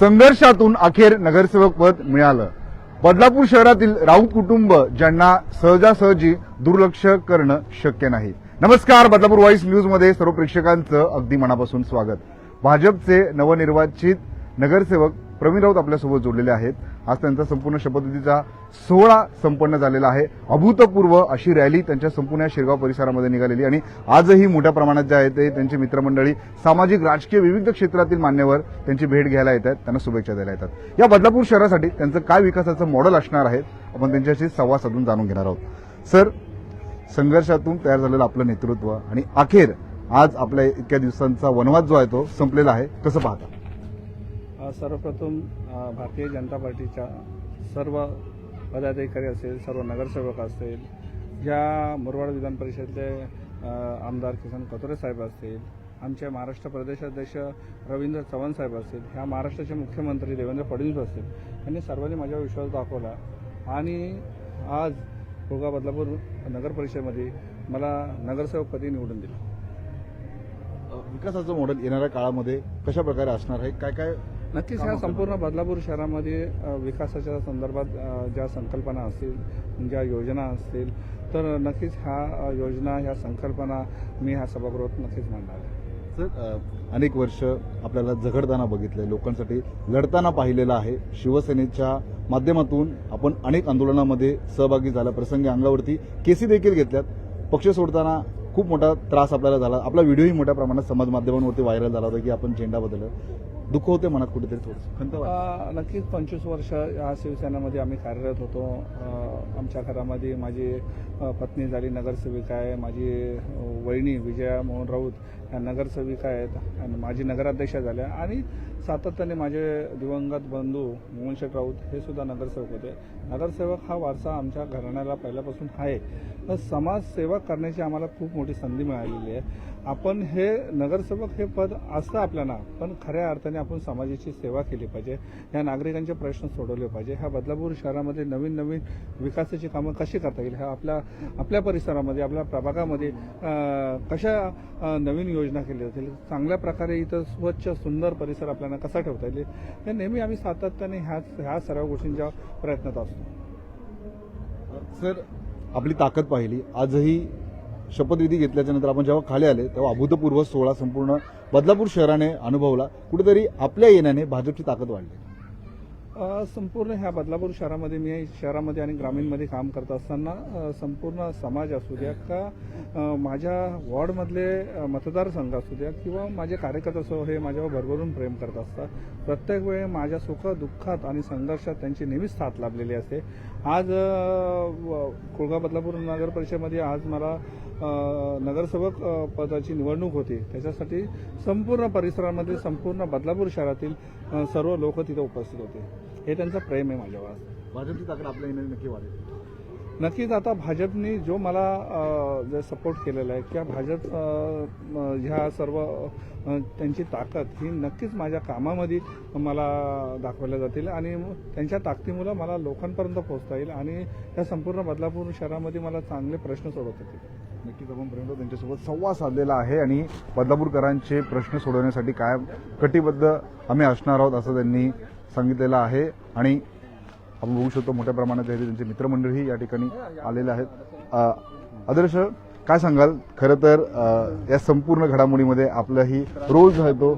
संघर्षातून अखेर नगरसेवक पद मिळालं. बदलापूर शहरातील राऊत कुटुंब ज्यांना सहजासहजी दुर्लक्ष करणं शक्य नाही. नमस्कार बदलापूर व्हॉइस न्यूजमध्ये सर्व प्रेक्षकांचं अगदी मनापासून स्वागत. भाजपचे नवनिर्वाचित नगरसेवक प्रवीण राऊत आपल्यासोबत जोडलेले आहेत. आज त्यांचा संपूर्ण शपथविधीचा सोहळा संपन्न झालेला आहे. अभूतपूर्व अशी रॅली त्यांच्या संपूर्ण या शिरगाव परिसरामध्ये निघालेली आणि आजही मोठ्या प्रमाणात जे आहे ते त्यांची मित्रमंडळी सामाजिक राजकीय विविध क्षेत्रातील मान्यवर त्यांची भेट घ्यायला येत आहेत. त्यांना शुभेच्छा द्यायला येतात. या बदलापूर शहरासाठी त्यांचं काय विकासाचं मॉडेल असणार आहे आपण त्यांच्याशी संवाद साधून जाणून घेणार आहोत. सर संघर्षातून तयार झालेलं आपलं नेतृत्व आणि अखेर आज आपल्या इतक्या दिवसांचा वनवास जो आहे तो संपलेला आहे. कसं पाहता? सर्वप्रथम भारतीय जनता पार्टीच्या सर्व पदाधिकारी असेल सर्व नगरसेवक असतील ज्या मुरवाड विधान परिषदेतले आमदार किसन कतोरे साहेब असतील आमचे महाराष्ट्र प्रदेशाध्यक्ष रवींद्र चव्हाण साहेब असतील ह्या महाराष्ट्राचे मुख्यमंत्री देवेंद्र फडणवीस असतील यांनी सर्वांनी माझ्यावर विश्वास दाखवला. आणि आज भोगा बदलापूर नगर परिषदेमध्ये मला नगरसेवकपदी निवडून दिलं. विकासाचं मॉडेल येणाऱ्या काळामध्ये कशा प्रकारे असणार आहे? काय काय नक्कीच ह्या संपूर्ण बदलापूर शहरामध्ये विकासाच्या संदर्भात ज्या संकल्पना असतील ज्या योजना असतील तर नक्कीच ह्या योजना ह्या संकल्पना मी ह्या सभागृहात नक्कीच मांडणार आहे. सर अनेक वर्ष आपल्याला झगडताना बघितलंय लोकांसाठी लढताना पाहिलेलं आहे. शिवसेनेच्या माध्यमातून आपण अनेक आंदोलनामध्ये सहभागी झाला. प्रसंगी अंगावरती केसी देखील घेतल्यात. पक्ष सोडताना खूप मोठा त्रास आपल्याला झाला. आपला व्हिडिओही मोठ्या प्रमाणात समाज माध्यमांवरती व्हायरल झाला होता की आपण झेंडा बदलला दुःख होते मनात कुठेतरी थोडं खंत नक्कीच पंचवीस वर्ष या शिवसेनेमध्ये आम्ही कार्यरत होतो. आमच्या घरामध्ये माझी पत्नी झाली नगरसेविका आहे. माझी वहिनी विजया मोहन राऊत ह्या नगरसेविका आहेत? आणि माझी नगराध्यक्षा झाल्या. आणि सातत्याने माझे दिवंगत बंधू मोहनशेठ राऊत हे सुद्धा नगरसेवक होते. नगरसेवक हा वारसा आमच्या घराण्याला पहिल्यापासून आहे. तर समाजसेवा करण्याची आम्हाला खूप मोठी संधी मिळालेली आहे. आपण हे नगरसेवक हे पद असतं आपल्याला पण खऱ्या अर्थाने आपण समाजाची सेवा केली पाहिजे. या नागरिकांचे प्रश्न सोडवले पाहिजे. ह्या बदलापूर शहरामध्ये नवीन नवीन विकासाची कामं कशी करता येईल? ह्या आपल्या आपल्या परिसरामध्ये आपल्या प्रभागामध्ये कशा नवीन योजना केल्या जातील चांगल्या प्रकारे इथं स्वच्छ सुंदर परिसर आपल्याला कसा ठेवता येईल हे नेहमी आम्ही सातत्याने ह्या ह्या सर्व गोष्टींच्या प्रयत्नात असतो. सर आपली ताकद पाहिली. आजही शपथविधी घेतल्याच्या नंतर आपण जेव्हा खाली आले तेव्हा अभूतपूर्व सोहळा संपूर्ण बदलापूर शहराने अनुभवला. कुठेतरी आपल्या येण्याने भाजपची ताकद वाढली. संपूर्ण ह्या बदलापूर शहरामध्ये मी शहरामध्ये आणि ग्रामीणमध्ये काम करत असताना संपूर्ण समाज असू द्या का माझ्या वॉर्डमधले मतदारसंघ असू द्या किंवा माझे कार्यकर्ते असो हे माझ्यावर भरभरून प्रेम करत असतात. प्रत्येक वेळी माझ्या सुख दुःखात आणि संघर्षात त्यांची नेहमीच साथ लाभलेली असते. आज व- कुळगाव बदलापूर नगर परिषदेमध्ये आज मला नगरसेवक पदाची निवडणूक होती. त्याच्यासाठी संपूर्ण परिसरामध्ये संपूर्ण बदलापूर शहरातील सर्व लोक तिथे उपस्थित होते. हे त्यांचं प्रेम आहे माझ्यावर. भाजपची ताकद आपल्या नक्की वाढेल. नक्कीच आता भाजपने जो मला जे सपोर्ट केलेला आहे किंवा भाजप ह्या सर्व त्यांची ताकद ही नक्कीच माझ्या कामामध्ये मला दाखवल्या जातील आणि त्यांच्या ताकदीमुळं मला लोकांपर्यंत पोहोचता येईल आणि या संपूर्ण बदलापूर शहरामध्ये मला चांगले प्रश्न सोडवता येतील. नक्कीच आपण प्रेमराव त्यांच्यासोबत संवाद साधलेला आहे आणि बदलापूरकरांचे प्रश्न सोडवण्यासाठी कायम कटिबद्ध आम्ही असणार आहोत असं त्यांनी सांगितलेलं आहे आणि आपण बघू शकतो मोठ्या प्रमाणात त्यांचे मित्रमंडळही या ठिकाणी आलेले आहेत. आदर्श काय सांगाल? खरं तर या संपूर्ण घडामोडीमध्ये आपलाही रोल जो आहे तो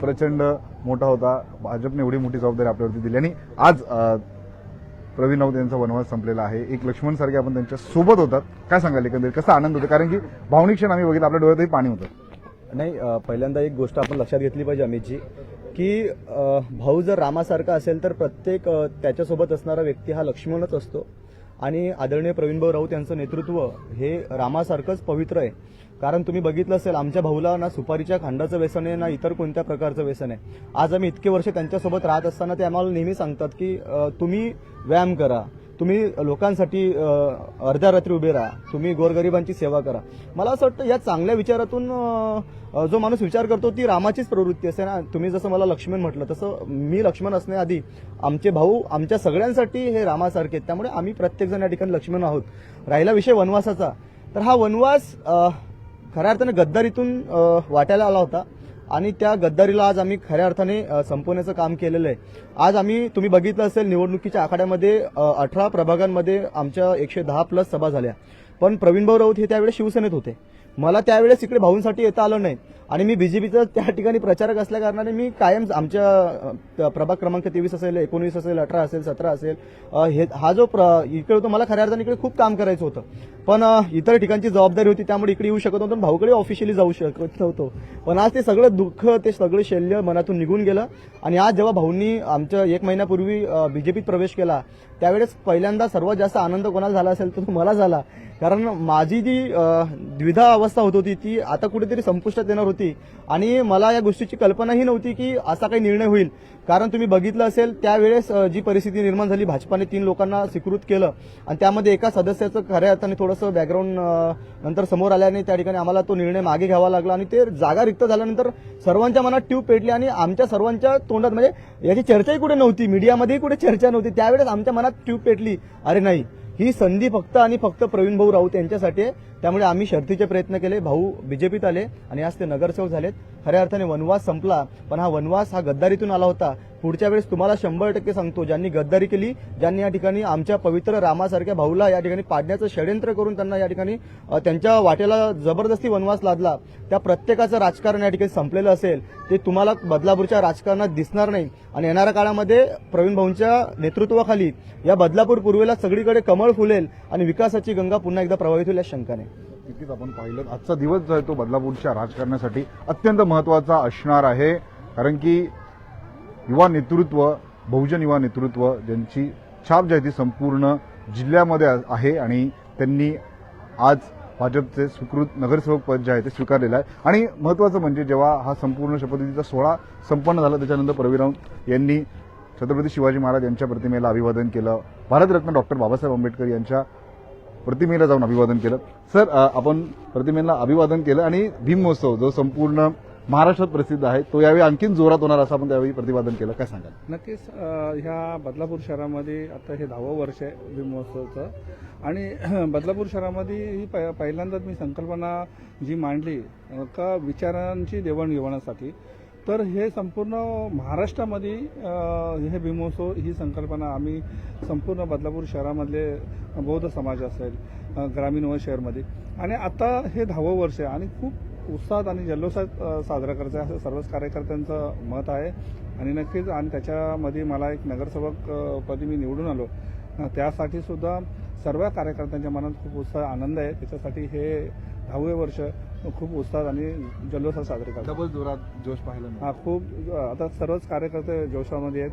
प्रचंड मोठा होता. भाजपने एवढी मोठी जबाबदारी आपल्यावरती दिली. आणि आज प्रवीण राऊत यांचा वनवास संपलेला आहे. एक लक्ष्मण सारखे आपण त्यांच्यासोबत होतात. काय सांगाल एकंदरीत? कसा आनंद होतो? कारण की भावनिक क्षण आम्ही बघितलं आपल्या डोळ्यातही पाणी होतं. नाही पहिल्यांदा एक गोष्ट आपण लक्षात घेतली पाहिजे अमितजी. की भाऊ जर रामासारखा असेल तर प्रत्येक त्याच्यासोबत असणारा व्यक्ती हा लक्ष्मणच असतो. आणि आदरणीय प्रवीणभाऊ राऊत यांचं नेतृत्व हे रामासारखंच पवित्र आहे. कारण तुम्ही बघितलं असेल आमच्या भाऊला ना सुपारीच्या खांडाचं व्यसन आहे ना इतर कोणत्या प्रकारचं व्यसन आहे. आज आम्ही इतके वर्ष त्यांच्यासोबत राहत असताना ते आम्हाला नेहमी सांगतात की तुम्ही व्यायाम करा. तुम्ही लोकांसाठी अर्ध्या रात्री उभे राहा. तुम्ही गोरगरिबांची सेवा करा. मला असं वाटतं या चांगल्या विचारातून जो माणूस विचार करतो ती रामाचीच प्रवृत्ती असते ना. तुम्ही जसं मला लक्ष्मण म्हटलं तसं मी लक्ष्मण असण्याआधी आमचे भाऊ आमच्या सगळ्यांसाठी हे रामासारखे आहेत. त्यामुळे आम्ही प्रत्येकजण या ठिकाणी लक्ष्मण आहोत. राहिला विषय वनवासाचा. तर हा वनवास खऱ्या अर्थाने गद्दारीतून वाटायला आला होता. आणि त्या गद्दारीला आज आम्ही खऱ्या अर्थाने संपवण्याचं काम केलेलं आहे. आज आम्ही तुम्ही बघितलं असेल निवडणुकीच्या आखाड्यामध्ये अठरा प्रभागांमध्ये आमच्या एकशे दहा प्लस सभा झाल्या. पण प्रवीणभाऊ राऊत हे त्यावेळेस शिवसेनेत होते. मला त्यावेळेस इकडे भाऊंसाठी येता आलं नाही. आणि मी बीजेपीचा त्या ठिकाणी प्रचारक असल्या कारणाने मी कायम आमच्या प्रभाग क्रमांक तेवीस असेल एकोणवीस असेल अठरा असेल सतरा असेल हे हा जो प्र- इकडे होतो मला खऱ्या अर्थाने इकडे खूप काम करायचं होतं. पण इतर ठिकाणची जबाबदारी होती त्यामुळे इकडे येऊ शकत नव्हतो भाऊकडे ऑफिशियली जाऊ शकत नव्हतो. पण आज ते सगळं दुःख ते सगळं शल्य मनातून निघून गेलं. आणि आज जेव्हा भाऊंनी आमच्या एक महिन्यापूर्वी बीजेपीत प्रवेश केला त्यावेळेस पहिल्यांदा सर्वात जास्त आनंद कोणाला झाला असेल तर तो मला झाला. कारण माझी जी द्विधा अवस्था होत होती ती आता कुठेतरी संपुष्टात येणार होती. आणि मला या गोष्टीची कल्पनाही नव्हती की असा काही निर्णय होईल. कारण तुम्ही बघितलं असेल त्यावेळेस जी परिस्थिती निर्माण झाली भाजपाने तीन लोकांना स्वीकृत केलं. आणि त्यामध्ये एका सदस्याचं खऱ्या अर्थाने थोडंसं बॅकग्राऊंड नंतर समोर आल्याने त्या ठिकाणी आम्हाला तो निर्णय मागे घ्यावा लागला. आणि ते जागा रिक्त झाल्यानंतर सर्वांच्या मनात ट्यूब पेटली आणि आमच्या सर्वांच्या तोंडात म्हणजे याची चर्चाही कुठे नव्हती मीडियामध्येही कुठे चर्चा नव्हती. त्यावेळेस आमच्या मनात ट्यूब पेटली. अरे नाही ही संधी फक्त आणि फक्त प्रवीण भाऊ राऊत यांच्यासाठी आहे. त्यामुळे आम्ही शर्थीचे प्रयत्न केले भाऊ बीजेपीत आले आणि आज ते नगरसेवक झालेत. खऱ्या अर्थाने वनवास संपला पण हा वनवास हा गद्दारीतून आला होता. पुढच्या वेळेस तुम्हाला शंभर टक्के सांगतो ज्यांनी गद्दारी केली ज्यांनी या ठिकाणी आमच्या पवित्र रामासारख्या भाऊला या ठिकाणी पाडण्याचं षडयंत्र करून त्यांना या ठिकाणी त्यांच्या वाटेला जबरदस्ती वनवास लादला. त्या प्रत्येकाचं राजकारण या ठिकाणी संपलेलं असेल ते तुम्हाला बदलापूरच्या राजकारणात दिसणार नाही. आणि येणाऱ्या काळामध्ये प्रवीण भाऊंच्या नेतृत्वाखाली या बदलापूर पूर्वेला सगळीकडे कमळ फुलेल आणि विकासाची गंगा पुन्हा एकदा प्रभावित होईल या शंका नाही नक्कीच आपण पाहिलं आजचा दिवस जो आहे तो बदलापूरच्या राजकारणासाठी अत्यंत महत्त्वाचा असणार आहे. कारण की युवा नेतृत्व बहुजन युवा नेतृत्व ज्यांची छाप जी आहे ती संपूर्ण जिल्ह्यामध्ये आहे आणि त्यांनी आज भाजपचे स्वीकृत नगरसेवक पद जे आहे ते स्वीकारलेलं आहे. आणि महत्वाचं म्हणजे जेव्हा हा संपूर्ण शपथविधीचा सोहळा संपन्न झाला त्याच्यानंतर प्रवीण राऊत यांनी छत्रपती शिवाजी महाराज यांच्या प्रतिमेला अभिवादन केलं. भारतरत्न डॉक्टर बाबासाहेब आंबेडकर यांच्या प्रतिमेला जाऊन अभिवादन केलं. सर आपण प्रतिमेला अभिवादन केलं आणि भीम महोत्सव जो संपूर्ण महाराष्ट्रात प्रसिद्ध आहे तो यावेळी आणखीन जोरात होणार असं आपण त्यावेळी प्रतिपादन केलं. काय सांगाल? नक्कीच ह्या बदलापूर शहरामध्ये आता हे दहावं वर्ष आहे भीम महोत्सवचं आणि बदलापूर शहरामध्ये ही प पहिल्यांदाच मी संकल्पना जी मांडली का विचारांची देवाणघेवाणासाठी तर हे संपूर्ण महाराष्ट्रामध्ये हे भीमोत्सव ही संकल्पना आम्ही संपूर्ण बदलापूर शहरामधले बौद्ध समाज असेल ग्रामीण व शहरमध्ये. आणि आता हे दहावं वर्ष आहे आणि खूप उत्साहात आणि जल्लोषात साजरा करायचं आहे असं सर्वच कार्यकर्त्यांचं मत आहे. आणि नक्कीच आणि त्याच्यामध्ये मला एक नगरसेवक पदी मी निवडून आलो. त्यासाठी सुद्धा सर्व कार्यकर्त्यांच्या मनात खूप उत्साह आनंद आहे. त्याच्यासाठी हे दहावे वर्ष खूप उत्साहात आणि जल्लोषात साजरे करतात. डबल जोरात जोश पाहिला हा खूप आता सर्वच कार्यकर्ते जोशामध्ये आहेत.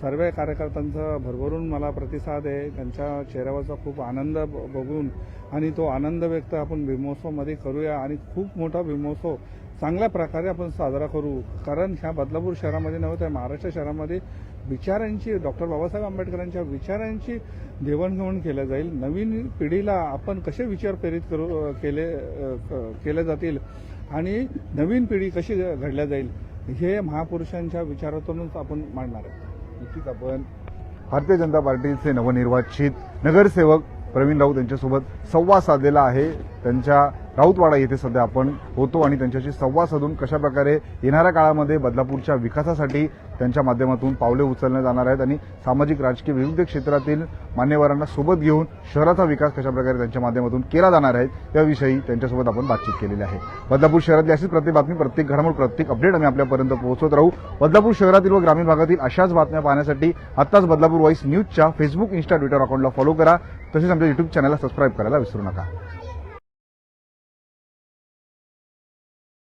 सर्व कार्यकर्त्यांचा भरभरून मला प्रतिसाद आहे. त्यांच्या चेहऱ्यावरचा खूप आनंद बघून आणि तो आनंद व्यक्त आपण भीमोत्सवमध्ये करूया आणि खूप मोठा भीमोत्सव चांगल्या प्रकारे आपण साजरा करू. कारण ह्या बदलापूर शहरामध्ये नव्हे तर महाराष्ट्र शहरामध्ये विचारांची डॉक्टर बाबासाहेब आंबेडकरांच्या विचारांची देवाणघेवाण केल्या जाईल. नवीन पिढीला आपण कसे विचार प्रेरित करू केले क- केले जातील आणि नवीन पिढी कशी घडल्या जाईल हे महापुरुषांच्या विचारातूनच आपण मांडणार आहे नक्कीच आपण भारतीय जनता पार्टीचे नवनिर्वाचित नगरसेवक प्रवीण राऊत यांच्यासोबत संवाद साधलेला आहे. त्यांच्या राऊतवाडा येथे सध्या आपण होतो आणि त्यांच्याशी संवाद साधून कशा प्रकारे येणाऱ्या काळामध्ये बदलापूरच्या विकासासाठी त्यांच्या माध्यमातून पावले उचलण्यात जाणार आहेत आणि सामाजिक राजकीय विविध क्षेत्रातील मान्यवरांना सोबत घेऊन शहराचा विकास कशाप्रकारे त्यांच्या माध्यमातून केला जाणार आहे त्याविषयी त्यांच्यासोबत आपण बातचीत केलेली आहे. बदलापूर शहरातली अशीच प्रत्येक बातमी प्रत्येक घडामोड प्रत्येक अपडेट आम्ही आपल्यापर्यंत पोहोचत राहू. बदलापूर शहरातील व ग्रामीण भागातील अशाच बातम्या पाहण्यासाठी आत्ताच बदलापूर व्हॉइस न्यूजच्या फेसबुक इन्स्टा ट्विटर अकाउंटला फॉलो करा. तसेच आमच्या युट्यूब चॅनलला सबस्क्राईब करायला विसरू नका.